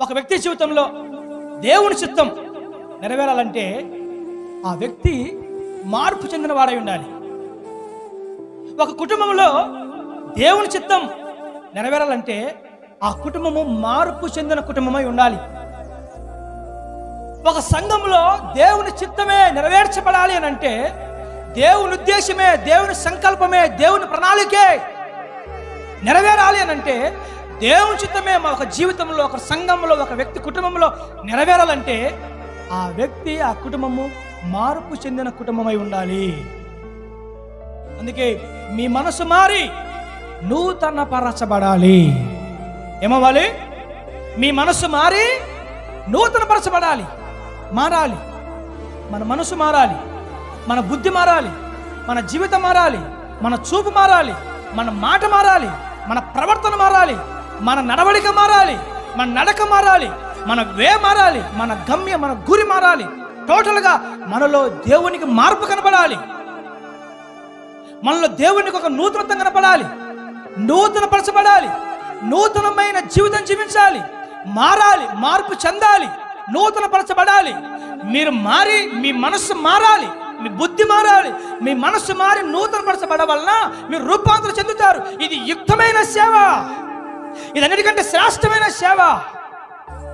ఒక వ్యక్తి జీవితంలో దేవుని చిత్తం నెరవేరాలంటే ఆ వ్యక్తి మార్పు చెందిన వాడై ఉండాలి. ఒక కుటుంబంలో దేవుని చిత్తం నెరవేరాలంటే ఆ కుటుంబము మార్పు చెందిన కుటుంబమై ఉండాలి. ఒక సంఘంలో దేవుని చిత్తమే నెరవేర్చబడాలి అని అంటే దేవుని ఉద్దేశమే దేవుని సంకల్పమే దేవుని ప్రణాళికే నెరవేరాలి అని అంటే దేవుని చిత్తమే మా ఒక జీవితంలో ఒక సంఘంలో ఒక వ్యక్తి కుటుంబంలో నెరవేరాలంటే ఆ వ్యక్తి ఆ కుటుంబము మార్పు చెందిన కుటుంబమై ఉండాలి. అందుకే మీ మనసు మారి నూతన పరచబడాలి ఏమవ్వాలి? మీ మనసు మారి నూతన పరచబడాలి మారాలి. మన మనసు మారాలి. మన బుద్ధి మారాలి. మన జీవితం మారాలి. మన చూపు మారాలి. మన మాట మారాలి. మన ప్రవర్తన మారాలి. మన నడవడిక మారాలి మన నడక మారాలి మన వే మారాలి మన గమ్యం మన గురి మారాలి. టోటల్గా మనలో దేవునికి మార్పు కనపడాలి. మనలో దేవునికి ఒక నూతనత్వం కనపడాలి. నూతన పరచబడాలి నూతనమైన జీవితం జీవించాలి. మారాలి మార్పు చెందాలి. నూతన పరచబడాలి మీరు మారి మీ మనస్సు మారాలి. మీ బుద్ధి మారాలి. మీ మనస్సు మారి నూతన పరచబడ వలన మీరు రూపాంతరం చెందుతారు. ఇది యుక్తమైన సేవ. ఇదన్నిటికంటే శ్రేష్టమైన సేవ.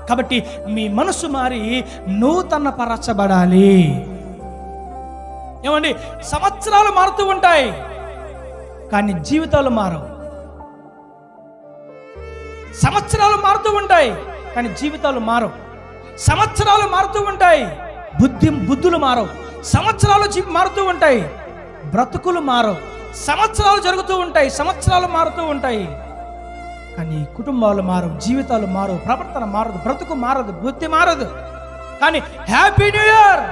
కాబట్టి మీ మనసు మారి నూతన పరచబడాలి ఏమండి? సంవత్సరాలు మారుతూ ఉంటాయి కానీ జీవితాలు మారవు. సంవత్సరాలు మారుతూ ఉంటాయి కానీ జీవితాలు మారవు. సంవత్సరాలు మారుతూ ఉంటాయి బుద్ధి బుద్ధులు మారవు. సంవత్సరాలు మారుతూ ఉంటాయి బ్రతుకులు మారవు. సంవత్సరాలు జరుగుతూ ఉంటాయి సంవత్సరాలు మారుతూ ఉంటాయి. కానీ కుటుంబాలు మారవు జీవితాలు మారవు ప్రవర్తన మారదు బ్రతుకు మారదు బుద్ధి మారదు. కానీ హ్యాపీ న్యూ ఇయర్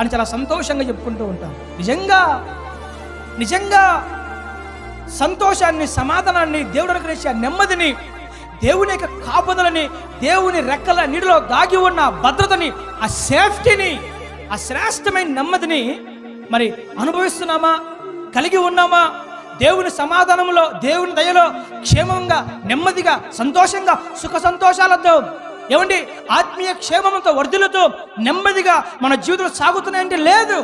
అని చాలా సంతోషంగా చెప్పుకుంటూ ఉంటాం. నిజంగా నిజంగా సంతోషాన్ని సమాధానాన్ని దేవుడు అనుగ్రహించే ఆ నెమ్మదిని దేవుని యొక్క కాపుదలని దేవుని రెక్కల నీటిలో దాగి ఉన్న భద్రతని ఆ సేఫ్టీని ఆ శ్రేష్టమైన నెమ్మదిని మరి అనుభవిస్తున్నామా? కలిగి ఉన్నామా? దేవుని సమాధానంలో దేవుని దయలో క్షేమంగా నెమ్మదిగా సంతోషంగా సుఖ సంతోషాలతో ఏమండి? ఆత్మీయ క్షేమంతో వర్ధులతో నెమ్మదిగా మన జీవితంలో సాగుతున్నాయంటే లేదు.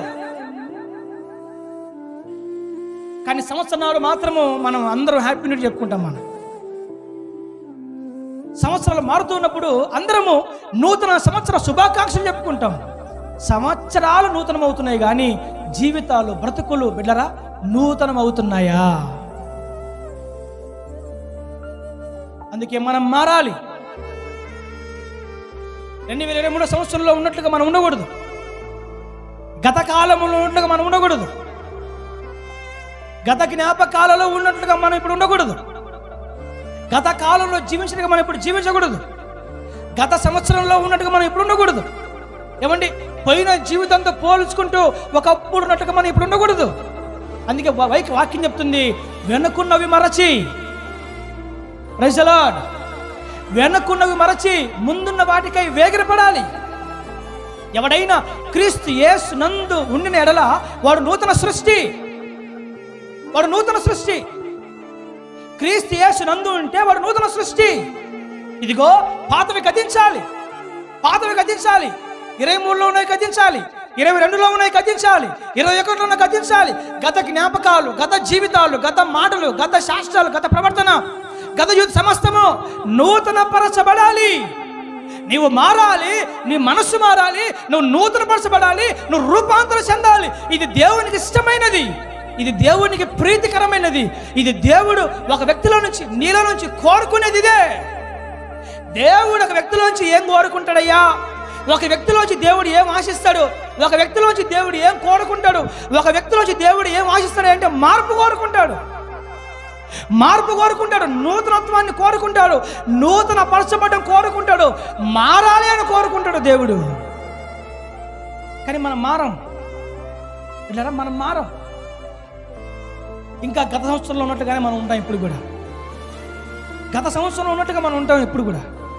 కానీ సంవత్సరాలు మాత్రము మనం అందరం హ్యాపీ చెప్పుకుంటాం మనం. సంవత్సరాలు మారుతున్నప్పుడు అందరము నూతన సంవత్సర శుభాకాంక్షలు చెప్పుకుంటాం. సంవత్సరాలు నూతనమవుతున్నాయి కానీ జీవితాలు బ్రతుకులు బిడ్డరా నూతనం అవుతున్నాయా అందుకే మనం మారాలి. రెండు వేల ఇరవై మూడో సంవత్సరంలో ఉన్నట్లుగా మనం ఉండకూడదు. గత కాలంలో ఉన్నట్లుగా మనం ఉండకూడదు. గత జ్ఞాపకాలలో ఉన్నట్లుగా మనం ఇప్పుడు ఉండకూడదు. గత కాలంలో జీవించినట్టుగా మనం ఇప్పుడు జీవించకూడదు. గత సంవత్సరంలో ఉన్నట్టుగా మనం ఇప్పుడు ఉండకూడదు. ఏమండి? పోయిన జీవితంతో పోల్చుకుంటూ ఒకప్పుడు ఉన్నట్టుగా మనం ఇప్పుడు ఉండకూడదు. అందుకే వైకి వైక్ వాక్యం చెప్తుంది వెనుకున్నవి మరచి. రైజలాడ్ వెనుకున్నవి మరచి ముందున్న వాటికై వేగిరపడాలి. ఎవడైనా క్రీస్తు యేసు నందు ఉండిన ఎడల వాడు నూతన సృష్టి. వాడు నూతన సృష్టి. క్రీస్తు యేసు నందు ఉంటే వాడు నూతన సృష్టి. ఇదిగో పాతవి గతించాలి. పాతవి గతించాలి. ఇరవై మూడులో ఉన్నాయి గతించాలి. ఇరవై రెండులో ఉన్నాయి గతించాలి ఇరవై ఒకటిలో ఉన్న గతించాలి గత జ్ఞాపకాలు గత జీవితాలు గత మాటలు గత శాస్త్రాలు గత ప్రవర్తన గత యుద్ధ సమస్తము నూతన పరచబడాలి నీవు మారాలి నీ మనస్సు మారాలి నువ్వు నూతన పరచబడాలి నువ్వు రూపాంతరం చెందాలి. ఇది దేవునికి ఇష్టమైనది. ఇది దేవునికి ప్రీతికరమైనది. ఇది దేవుడు ఒక వ్యక్తిలో నుంచి నీలో నుంచి కోరుకునేది ఇదే. దేవుడు ఒక వ్యక్తిలోంచి ఏం కోరుకుంటాడయ్యా? ఒక వ్యక్తిలోంచి దేవుడు ఏం ఆశిస్తాడు? ఒక వ్యక్తిలోంచి దేవుడు ఏం కోరుకుంటాడు? ఒక వ్యక్తిలోంచి దేవుడు ఏం ఆశిస్తాడు అంటే మార్పు కోరుకుంటాడు. మార్పు కోరుకుంటాడు నూతనత్వాన్ని కోరుకుంటాడు నూతన పరచబడ్డం కోరుకుంటాడు మారాలి అని కోరుకుంటాడు దేవుడు. కానీ మనం మారం. ఇలా మనం మారం. ఇంకా గత సంవత్సరంలో ఉన్నట్టుగానే మనం ఉంటాం ఇప్పుడు కూడా. గత సంవత్సరంలో ఉన్నట్టుగా మనం ఉంటాం ఇప్పుడు కూడా.